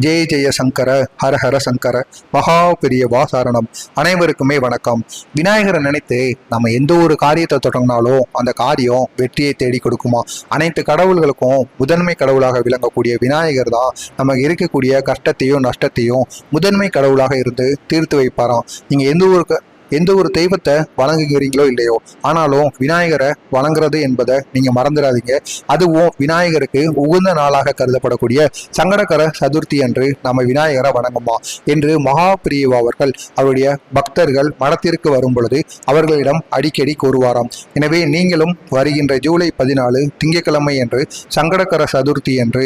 ஜெய ஜெய சங்கர ஹர ஹர சங்கர மகா பெரிய வாசாரணம். அனைவருக்குமே வணக்கம். விநாயகரை நினைத்து நம்ம எந்த ஒரு காரியத்தை தொடங்கினாலும் அந்த காரியம் வெற்றியை தேடி கொடுக்குமா? அனைத்து கடவுள்களுக்கும் முதன்மை கடவுளாக விளங்கக்கூடிய விநாயகர் தான் நமக்கு இருக்கக்கூடிய கஷ்டத்தையும் நஷ்டத்தையும் முதன்மை கடவுளாக இருந்து தீர்த்து வைப்பாராம். நீங்க எந்த ஒரு க- எந்த ஒரு தெய்வத்தை வணங்குகிறீங்களோ இல்லையோ ஆனாலும் விநாயகரை வணங்குறது என்பதை நீங்க மறந்துடாதீங்க. அதுவும் விநாயகருக்கு உகந்த நாளாக கருதப்படக்கூடிய சங்கடகர சதுர்த்தி அன்று நம்ம விநாயகரை வணங்குமா என்று மகாபிரியவா அவர்கள் அவருடைய பக்தர்கள் மடத்திற்கு வரும் பொழுது அவர்களிடம் அடிக்கடி கூறுவாராம். எனவே நீங்களும் வருகின்ற ஜூலை பதினாலு திங்கட்கிழமை என்று சங்கடகர சதுர்த்தி என்று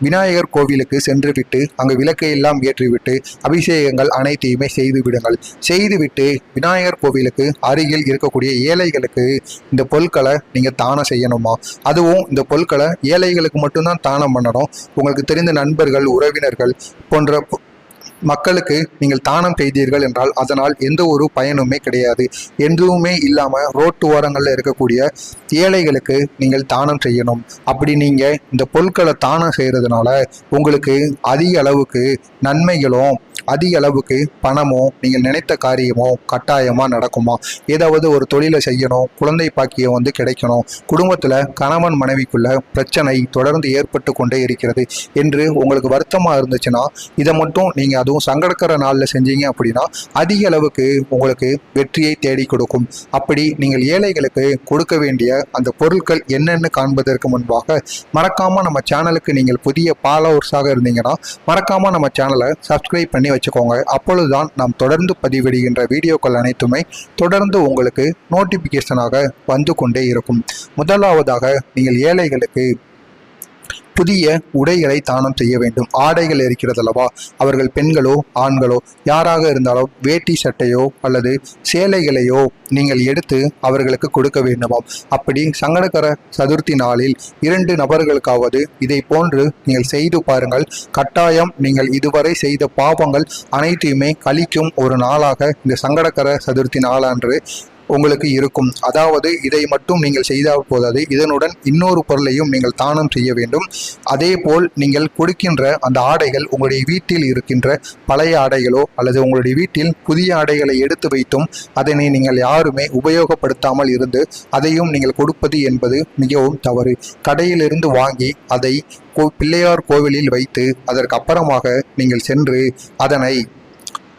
விநாயகர் கோவிலுக்கு சென்றுவிட்டு அங்கு விளக்கை எல்லாம் ஏற்றிவிட்டு அபிஷேகங்கள் அனைத்தையுமே செய்து விடுங்கள். செய்துவிட்டு விநாயகர் கோவிலுக்கு அருகில் இருக்கக்கூடிய ஏழைகளுக்கு இந்த பொருட்களை நீங்கள் தானம் செய்யணுமா? அதுவும் இந்த பொருட்களை ஏழைகளுக்கு மட்டும்தான் தானம் பண்ணணும். உங்களுக்கு தெரிந்த நண்பர்கள் உறவினர்கள் போன்ற மக்களுக்கு நீங்கள் தானம் செய்தீர்கள் என்றால் அதனால் எந்த ஒரு பயனுமே கிடையாது. எதுவுமே இல்லாமல் ரோட்டு ஓரங்களில் இருக்கக்கூடிய ஏழைகளுக்கு நீங்கள் தானம் செய்யணும். அப்படி நீங்கள் இந்த பொருட்களை தானம் செய்கிறதுனால உங்களுக்கு அதிக அளவுக்கு நன்மைகளும் அதிக அளவுக்கு பணமோ நீங்கள் நினைத்த காரியமோ கட்டாயமாக நடக்குமா? ஏதாவது ஒரு தொழிலை செய்யணும் குழந்தை பாக்கியம் வந்து கிடைக்கணும். குடும்பத்தில் கணவன் மனைவிக்குள்ள பிரச்சனை தொடர்ந்து ஏற்பட்டு கொண்டே இருக்கிறது என்று உங்களுக்கு வருத்தமாக இருந்துச்சுன்னா இதை மட்டும் நீங்கள் அதுவும் சங்கடக்கிற நாளில் செஞ்சீங்க அப்படின்னா அதிக அளவுக்கு உங்களுக்கு வெற்றியை தேடி கொடுக்கும். அப்படி நீங்கள் ஏழைகளுக்கு கொடுக்க வேண்டிய அந்த பொருட்கள் என்னென்னு காண்பதற்கு முன்பாக மறக்காமல் நம்ம சேனலுக்கு நீங்கள் புதிய பாலோவர்ஸாக இருந்தீங்கன்னா மறக்காமல் நம்ம சேனலை சப்ஸ்கிரைப் பண்ணி வச்சுக்கோங்க. அப்பொழுதுதான் நாம் தொடர்ந்து பதிவிடுகின்ற வீடியோக்கள் அனைத்துமே தொடர்ந்து உங்களுக்கு நோட்டிபிகேஷனாக வந்து கொண்டே இருக்கும். முதலாவதாக நீங்கள் ஏழைகளுக்கு புதிய உடைகளை தானம் செய்ய வேண்டும். ஆடைகள் இருக்கிறது அல்லவா அவர்கள் பெண்களோ ஆண்களோ யாராக இருந்தாலும் வேட்டி சட்டையோ அல்லது சேலைகளையோ நீங்கள் எடுத்து அவர்களுக்கு கொடுக்க வேண்டுமாம். அப்படி சங்கடகர சதுர்த்தி நாளில் இரண்டு நபர்களுக்காவது இதை போன்று நீங்கள் செய்து பாருங்கள். கட்டாயம் நீங்கள் இதுவரை செய்த பாவங்கள் அனைத்தையுமே கழிக்கும் ஒரு நாளாக இந்த சங்கடகர சதுர்த்தி நாளன்று உங்களுக்கு இருக்கும். அதாவது இதை மட்டும் நீங்கள் செய்தால் போதாது. இதனுடன் இன்னொரு பொருளையும் நீங்கள் தானம் செய்ய வேண்டும். அதே போல் நீங்கள் கொடுக்கின்ற அந்த ஆடைகள் உங்களுடைய வீட்டில் இருக்கின்ற பழைய ஆடைகளோ அல்லது உங்களுடைய வீட்டில் புதிய ஆடைகளை எடுத்து வைத்தும் அதனை நீங்கள் யாருமே உபயோகப்படுத்தாமல் இருந்து அதையும் நீங்கள் கொடுப்பது என்பது மிகவும் தவறு. கடையிலிருந்து வாங்கி அதை கோ- பிள்ளையார் கோவிலில் வைத்து அதற்கு அப்புறமாக நீங்கள் சென்று அதனை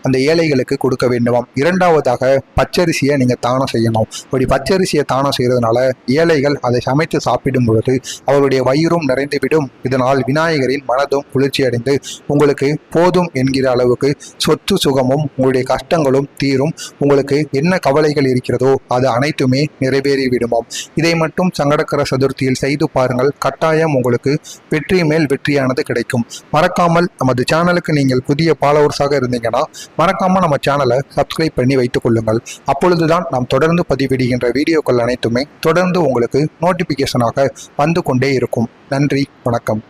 அந்த ஏழைகளுக்கு கொடுக்க வேண்டுமாம். இரண்டாவதாக பச்சரிசியை நீங்கள் தானம் செய்யணும். இப்படி பச்சரிசியை தானம் செய்கிறதுனால ஏழைகள் அதை சமைத்து சாப்பிடும் பொழுது அவருடைய வயிறும் நிறைந்துவிடும். இதனால் விநாயகரின் மனதும் குளிர்ச்சியடைந்து உங்களுக்கு போதும் என்கிற அளவுக்கு சொத்து சுகமும் உங்களுடைய கஷ்டங்களும் தீரும். உங்களுக்கு என்ன கவலைகள் இருக்கிறதோ அது அனைத்துமே நிறைவேறி விடுமாம். இதை மட்டும் சங்கடக்கர சதுர்த்தியில் செய்து பாருங்கள். கட்டாயம் உங்களுக்கு வெற்றி மேல் வெற்றியானது கிடைக்கும். மறக்காமல் நமது சேனலுக்கு நீங்கள் புதிய ஃபாலோவர்ஸாக இருந்தீங்கன்னா மறக்காம நம்ம சேனலை சப்ஸ்கிரைப் பண்ணி வைத்துக் கொள்ளுங்கள். அப்பொழுதுதான் நாம் தொடர்ந்து பதிவிடுகின்ற வீடியோக்கள் அனைத்துமே தொடர்ந்து உங்களுக்கு நோட்டிபிகேஷனாக வந்து கொண்டே இருக்கும். நன்றி வணக்கம்.